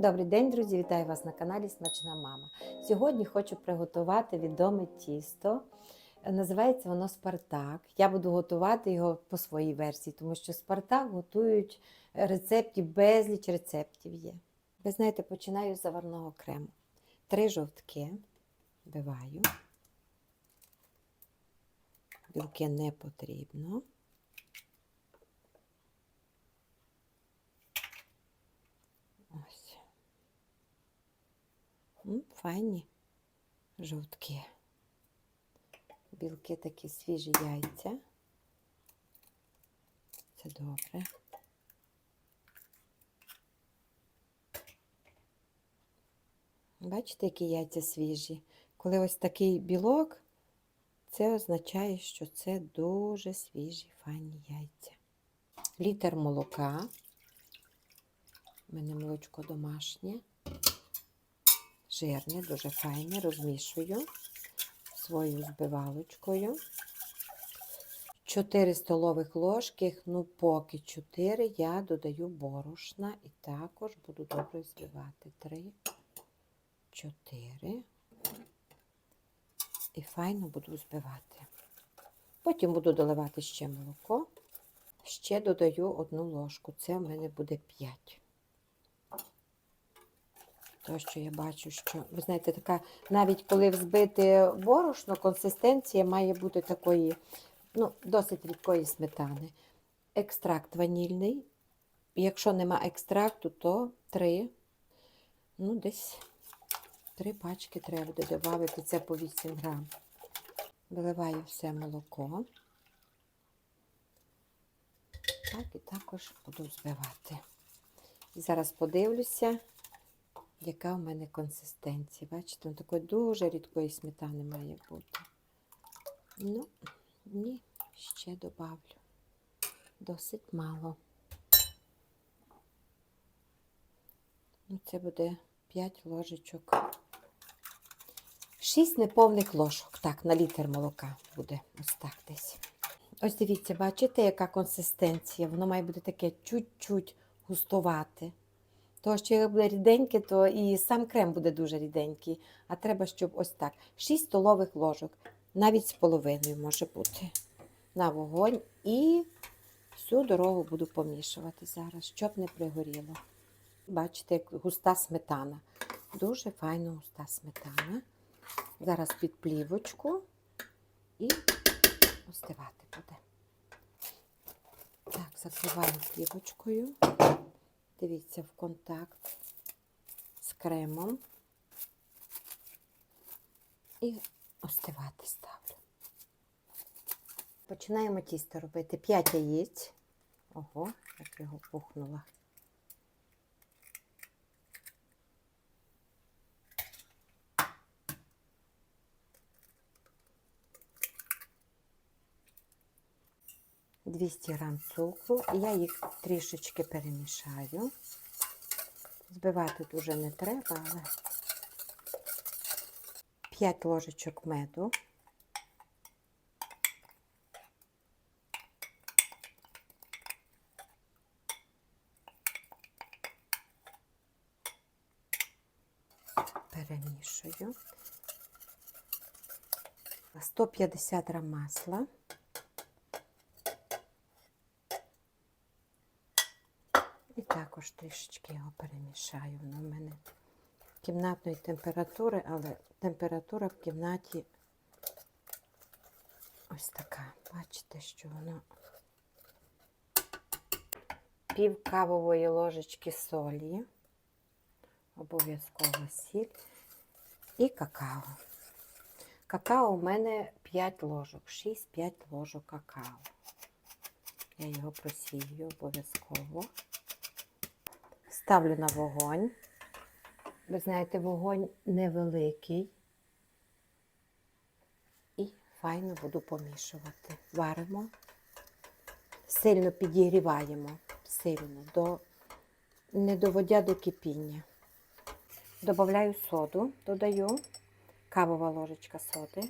Добрий день, друзі! Вітаю вас на каналі Смачна Мама. Сьогодні хочу приготувати відоме тісто. Називається воно Спартак. Я буду готувати його по своїй версії, тому що Спартак готують рецептів, безліч рецептів є. Ви знаєте, починаю з заварного крему. Три жовтки вбиваю. Білки не потрібно. Ось. М, Файні жовтки. Білки такі свіжі яйця. Це добре. Бачите, які яйця свіжі? Коли ось такий білок, це означає, що це дуже свіжі, файні яйця. Літр молока. У мене молочко домашнє, жирне, дуже файне, розмішую свою збивалочкою. 4 столових ложки, ну поки 4 я додаю борошна і також буду добре збивати. 3, 4. І файно буду збивати. Потім буду доливати ще молоко. Ще додаю одну ложку. Це в мене буде 5. Тому що я бачу, що, ви знаєте, така, навіть коли взбити борошно, консистенція має бути такої, ну, досить рідкої сметани. Екстракт ванільний. Якщо нема екстракту, то 3, ну, десь 3 пачки треба буде додати, це по 8 грам. Виливаю все молоко. Так, і також буду збивати. І зараз подивлюся, яка в мене консистенція. Бачите, ну, такої дуже рідкої сметани має бути. Ну, ні, ще добавлю. Досить мало. Ну, Це буде 5 ложечок. 6 неповних ложок. Так, на літр молока буде ось так десь. Ось дивіться, бачите, яка консистенція? Воно має бути таке чуть-чуть густувати. Тому що як буде ріденьке, то і сам крем буде дуже ріденький. А треба, щоб ось так. 6 столових ложок, навіть з половиною може бути. На вогонь і всю дорогу буду помішувати зараз, щоб не пригоріло. Бачите, як густа сметана. Дуже файно густа сметана. Зараз під плівочку і остивати буде. Так, закриваю плівочкою. Дивіться, в контакт з кремом. І остивати ставлю. Починаємо тісто робити 5 яєць. Ого, як його пухнула. Двісті грам цукру, я їх трішечки перемішаю. Збивати дуже не треба, але 5 ложечок меду. Перемішую. 150 грам масла. І також трішечки його перемішаю. Воно в мене кімнатної температури, але температура в кімнаті ось така. Бачите, що воно пів кавової ложечки солі, обов'язково сіль і какао. Какао у мене 5 ложок, 6-5 ложок какао. Я його просію обов'язково. Ставлю на вогонь. Ви знаєте, вогонь невеликий. І файно буду помішувати. Варимо, сильно підігріваємо, сильно, до, не доводя до кипіння. Добавляю соду, додаю кавова ложечка соди.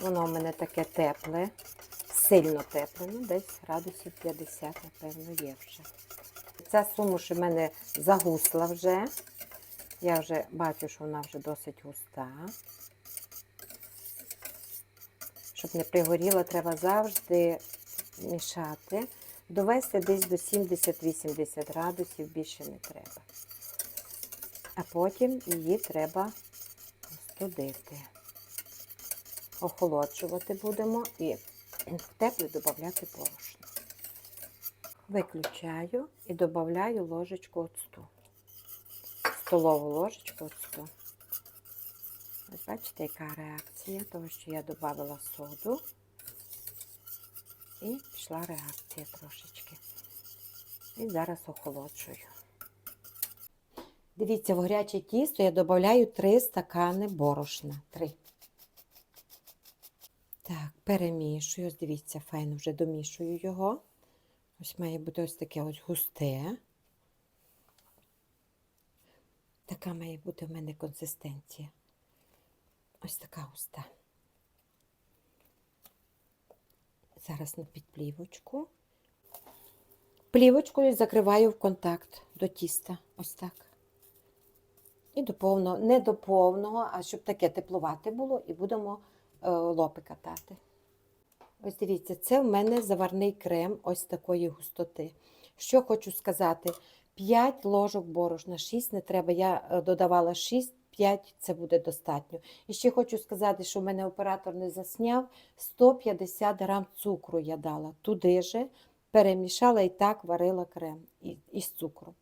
Воно у мене таке тепле, сильно тепле, ну десь градусів 50, напевно, є вже. Ця сумуш у мене загусла вже. Я вже бачу, що вона вже досить густа. Щоб не пригоріла, треба завжди мішати. Довести десь до 70-80 градусів більше не треба. А потім її треба остудити. Охолоджувати будемо і в тепле додати борошно. Виключаю і додаю ложечку оцту. Столову ложечку оцту. Ось бачите, яка реакція, того, що я додала соду. І пішла реакція трошечки. І зараз охолоджую. Дивіться, в гаряче тісто я додаю 3 стакани борошна. 3. Так, перемішую. Дивіться, файно вже домішую його. Ось має бути ось таке ось густе. Така має бути в мене консистенція. Ось така густа. Зараз на підплівочку. Плівочкою закриваю в контакт до тіста. Ось так. І до повного, не до повного, а щоб таке теплувате було, і будемо лопи катати. Ось дивіться, це в мене заварний крем ось такої густоти. Що хочу сказати: 5 ложок борошна, 6 не треба. Я е, додавала 6, 5 це буде достатньо. І ще хочу сказати, що в мене оператор не засняв 150 грам цукру я дала. Туди же перемішала і так варила крем із цукру.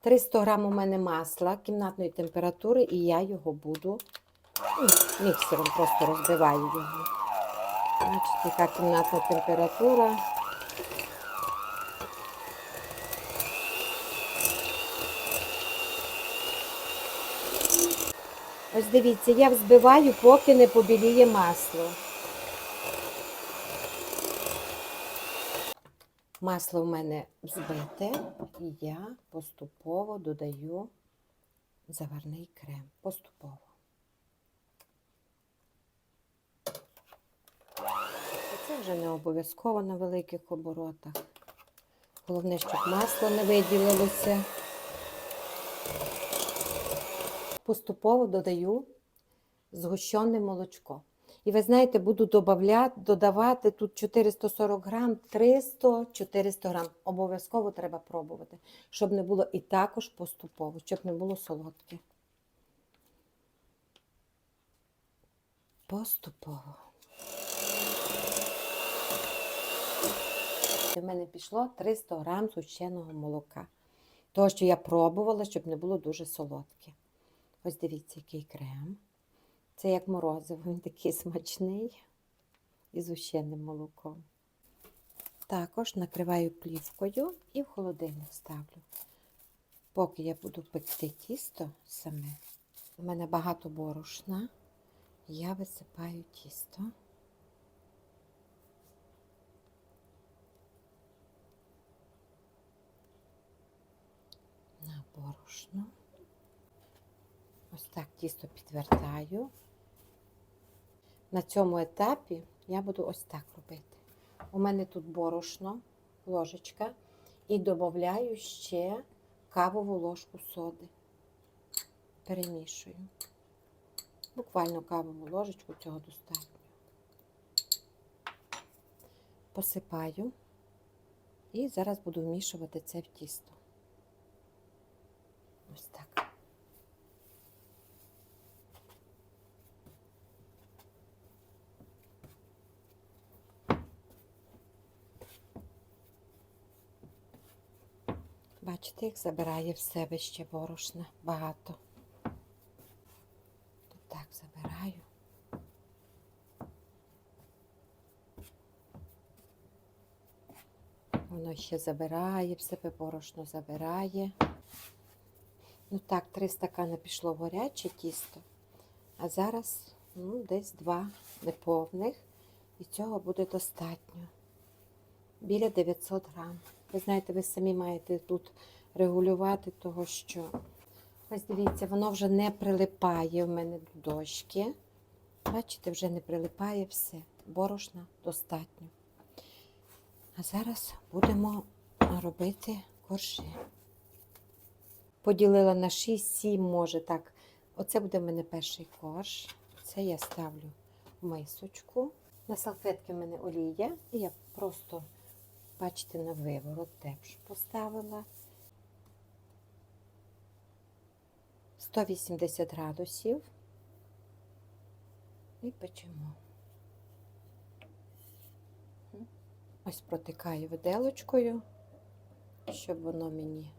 300 грам у мене масла кімнатної температури, і я його буду ну, міксером просто розбиваю його. Бачите, яка кімнатна температура. Ось дивіться, я взбиваю, поки не побіліє масло. Масло в мене збите, і я поступово додаю заварний крем. Поступово. Це вже не обов'язково на великих оборотах. Головне, щоб масло не виділилося. Поступово додаю згущене молочко. І ви знаєте, буду додавати тут 440 грам, 300-400 грам. Обов'язково треба пробувати, щоб не було і також поступово, щоб не було солодке. Поступово. У мене пішло 300 грам згущеного молока. Того, що я пробувала, щоб не було дуже солодке. Ось дивіться, який крем. Це як морозиво, він такий смачний і з ущенним молоком. Також накриваю плівкою і в холодильник ставлю. Поки я буду пекти тісто саме, у мене багато борошна, я висипаю тісто. На борошно. Ось так тісто підвертаю. На цьому етапі я буду ось так робити. У мене тут борошно, ложечка, і додаю ще кавову ложку соди. Перемішую. Буквально кавову ложечку цього достатньо. Посипаю і зараз буду вмішувати це в тісто. Ось так. Бачите, як забирає в себе ще борошна багато. Тут так забираю. Воно ще забирає, в себе борошно забирає. Ну так, три стакани пішло в гаряче тісто, а зараз ну, десь два неповних, і цього буде достатньо. Біля 900 грам. Ви знаєте, ви самі маєте тут регулювати, того що. Ось дивіться, воно вже не прилипає в мене до дошки. Бачите, вже не прилипає все. борошна достатньо. А зараз будемо робити коржі. Поділила на 6-7, може так. Оце буде в мене перший корж. Це я ставлю в мисочку. На салфетки в мене олія. І я просто, бачите, на виворот теж поставила. 180 градусів. І печемо. Ось протикаю виделочкою, щоб воно мені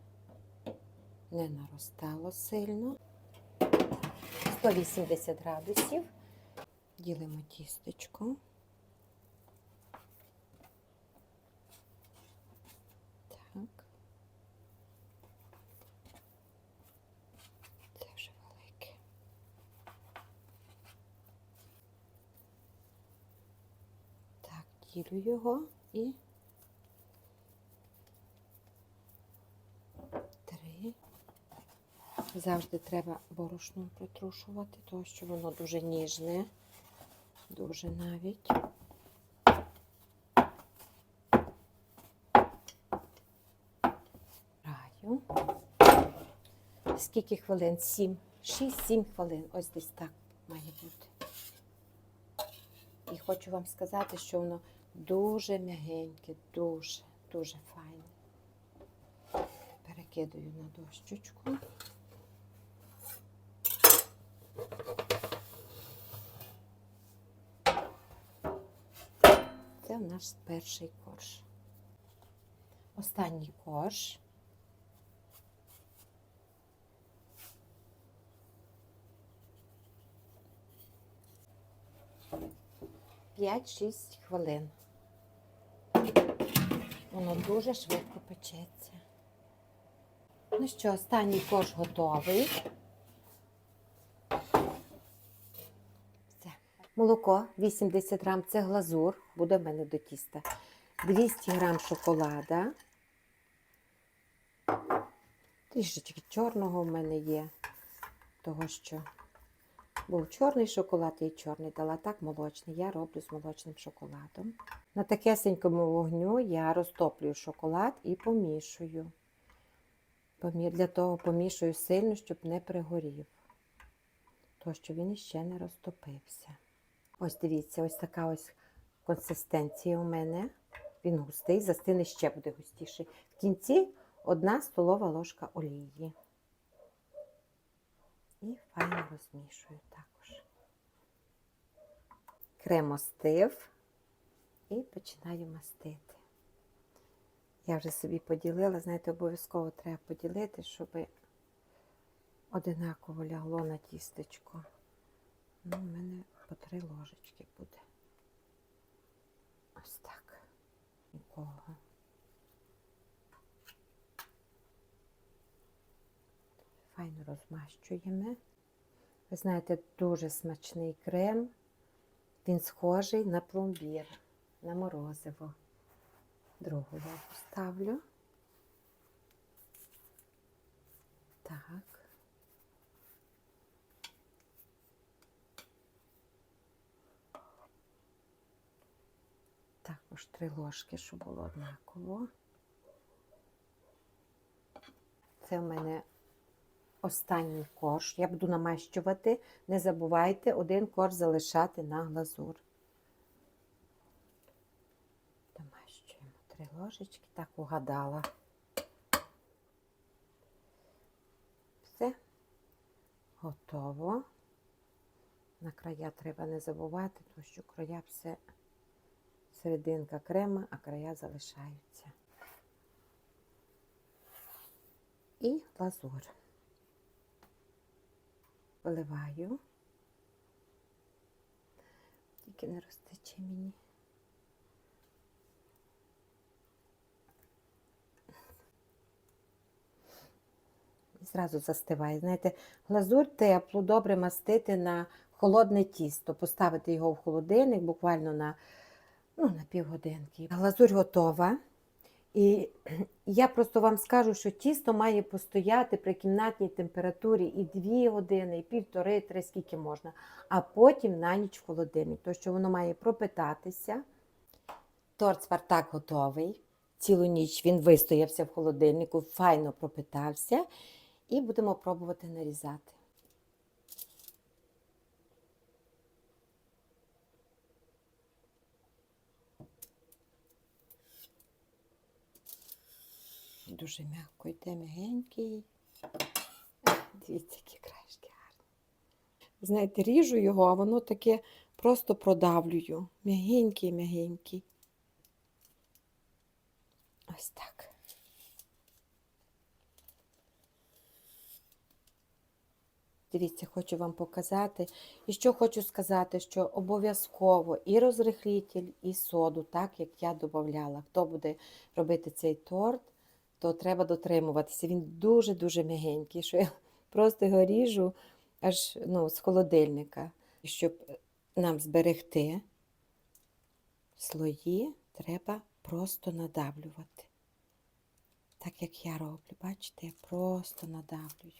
не наростало сильно. 180 градусів. Ділимо тістечко. Так. Це вже велике. Так, ділю його і три. Завжди треба борошном притрушувати, тому що воно дуже ніжне, дуже навіть. Граю. Скільки хвилин? Сім. Шість-сім хвилин. Ось десь так має бути. І хочу вам сказати, що воно дуже м'ягеньке, дуже, дуже файне. Перекидаю на дощечку. Це наш перший корж. Останній корж. П'ять-шість хвилин. Воно дуже швидко печеться. Ну що, останній корж готовий. Все. Молоко 80 грам це глазур, буде в мене до тіста. 200 грам шоколада. Трішечки чорного в мене є, того що був чорний шоколад і чорний дала так молочний. Я роблю з молочним шоколадом. На такесенькому вогню я розтоплюю шоколад і помішую. Для того помішую сильно, щоб не пригорів. То, що він іще не розтопився. Ось дивіться, ось така ось консистенція у мене. Він густий, застине ще буде густіший. В кінці одна столова ложка олії. І файно розмішую також. Крем остив і починаю мастити. Я вже собі поділила, знаєте, обов'язково треба поділити, щоб одинаково лягло на тістечко. Ну, у мене по три ложечки буде. Ось так. Нікого. Файно розмащуємо. Ви знаєте, дуже смачний крем. Він схожий на пломбір, на морозиво. Другу ложку ставлю. Так. Також три ложки, щоб було однаково. Це в мене останній корж. Я буду намащувати. Не забувайте один корж залишати на глазур. Домащуємо три ложечки, так угадала. Все готово. На края треба не забувати, тому що края все серединка крема, а края залишаються. І глазур. Виливаю. Тільки не розтече мені. Зразу застиває. Знаєте, глазур теплу, добре мастити на холодне тісто, поставити його в холодильник буквально на, ну, на півгодинки. Глазурь готова. І я просто вам скажу, що тісто має постояти при кімнатній температурі і 2 години, і півтори, три, скільки можна, а потім на ніч в холодильник, тому що воно має пропитатися. Торт Спартак готовий. Цілу ніч він вистоявся в холодильнику, файно пропитався. І будемо пробувати нарізати. Дуже м'яко йде, м'ягенький. Дивіться, які крашки гарні. Знаєте, ріжу його, а воно таке просто продавлюю. М'ягенький, м'ягенький. Ось так. Дивіться, хочу вам показати. І що хочу сказати, що обов'язково і розрихлітель, і соду, так як я додавала. Хто буде робити цей торт, то треба дотримуватися. Він дуже-дуже м'ягенький, що я просто його ріжу аж ну, з холодильника. Щоб нам зберегти слої, треба просто надавлювати. Так як я роблю, бачите, я просто надавлюю.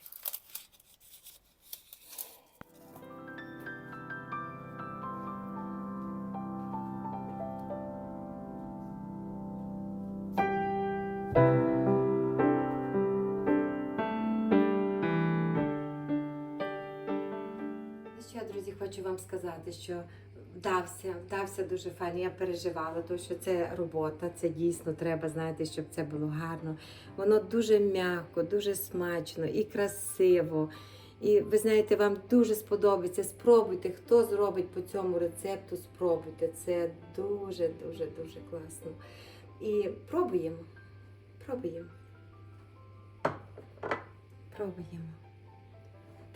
Хочу вам сказати, що вдався, вдався дуже файно. Я переживала, тому що це робота, це дійсно треба, знаєте, щоб це було гарно. Воно дуже м'яко, дуже смачно і красиво. І ви знаєте, вам дуже сподобається. Спробуйте, хто зробить по цьому рецепту, спробуйте. Це дуже, дуже, дуже класно. І пробуємо. Пробуємо. Пробуємо.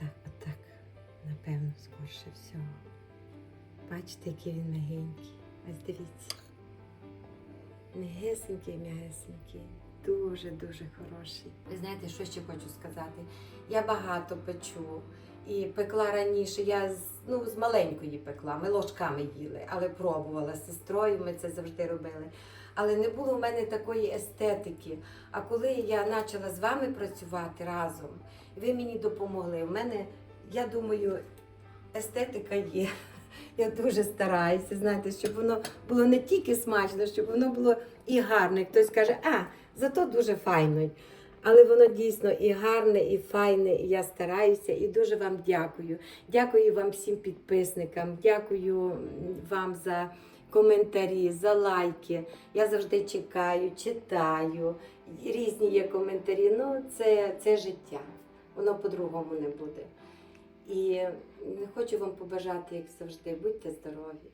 Так, отак. Напевно, скорше всього. Бачите, який він м'ягенький. Ось дивіться. М'ягесенький, м'ягесенький. Дуже-дуже хороший. Ви знаєте, що ще хочу сказати? Я багато печу. І пекла раніше, я з, ну, з маленької пекла, ми ложками їли, але пробувала з сестрою, ми це завжди робили. Але не було в мене такої естетики. А коли я почала з вами працювати разом, ви мені допомогли. У мене, я думаю, естетика є. Я дуже стараюся, знаєте, щоб воно було не тільки смачно, щоб воно було і гарне. Хтось каже, а, зато дуже файно. Але воно дійсно і гарне, і файне, і я стараюся, і дуже вам дякую. Дякую вам всім підписникам, дякую вам за коментарі, за лайки. Я завжди чекаю, читаю. Різні є коментарі. Ну, це, це життя. Воно по-другому не буде. І хочу вам побажати, як завжди, будьте здорові,